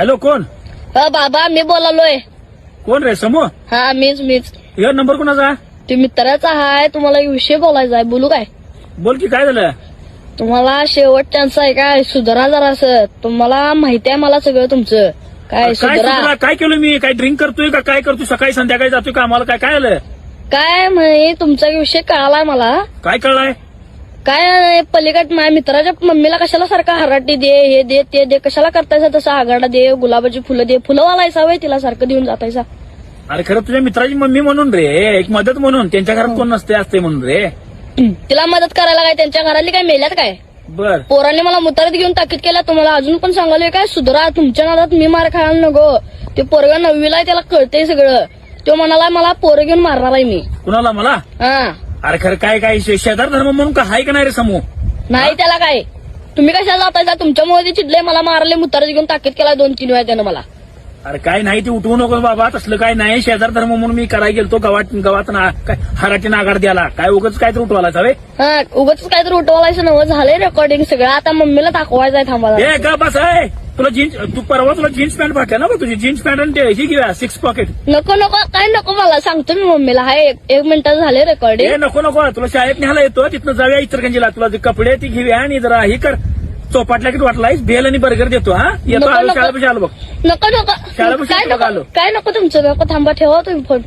Hello कोण? हा बाबा मी बोलालोय. कोण रे समूह? हा मीच मीच. या नंबर कोणाचा? ते मित्राचा हाय तुम्हाला एक विषय बोलायचा आहे. बोलू काय? बोल की काय झालं? तुम्हाला शेवट त्यांचा आहे काय? सुधरा जरासं. तुम्हाला माहिती आहे मला सगळं तुमचं. काय काय सुधरा? सुधरा? काय केलं मी? काय ड्रिंक करतोय का? काय करतोय? सकाळी संध्याकाळी जातोय का? आम्हाला काय काय आलं? काय म्हणे तुमचा विषय कळालाय मला. काय कळलाय? काय पलीकड माझ्या मित्राच्या मम्मीला कशाला सारखा हराटी दे हे दे ते दे? कशाला करतायसा तसं आगाडा दे गुलाबाची फुलं दे? फुलं वालायचा वय तिला सारखं देऊन जातायसा? अरे खरं तुझ्या मित्राची मम्मी म्हणून रे. एक मदत म्हणून. त्यांच्या घरात कोण नसते असते म्हणून रे. तिला मदत करायला काय? त्यांच्या घरातली काय मेल्यात काय? बर. पोराने मला मुतारीत घेऊन ताकीद केला तुम्हाला अजून पण सांगालोय काय? सुधरा तुमच्या नादात मी मार खायला नको. ते पोरगा नववीला आहे त्याला कळतंय सगळं. तो म्हणाला मला पोरं घेऊन मारणार आहे मी. कुणाला? मला? हा. अरे खरं काय काय? शे- शेजार धर्म म्हणून का हाय का नाही रे समूह? नाही त्याला काय? तुम्ही कशाला जातायसा तुमच्यामुळे ते चिडले मला मारले मुतारीत घेऊन ताकीद केला दोन तीन वेळा त्यानं मला. अरे काय नाही ते उठवू नको बाबा तसलं काय नाही. शेजार धर्म म्हणून मी करायला गेलतो गावात गावात ना काय हराची नागार द्याला काय उगच काय तर उठवायला हवे? हा उगाच काहीतरी उठवायचं नवं झालंय रेकॉर्डिंग सगळं. आता मम्मीला दाखवायचं आहे थांबा ए का बस आहे तुला जीन्स तू परवा तुला जीन्स पॅन्ट फाटल्या ना तुझी? जीन्स पॅन्ट आणि ते ही घेऊया सिक्स पॉकेट नको नको काय नको मला? सांगतो मी मम्मीला. हाय एक एक मिनिटात झाले ए रेकॉर्डिंग नको नको. तुला शाळेत न्यायला येतो. तिथनं जाऊया इचरगंजीला तुला जे कपडे ती घेऊया आणि जरा ही कर. चोपाटल्या की वाटलायस भेल आणि बर्गर देतो हा? येतो नको, आलो नको. शाळेपाशी आलो बघ. नको नको. शाळेपाशी काय नको? आलो. काय नको तुमचं? नको थांबा ठेवा तुम्ही फोन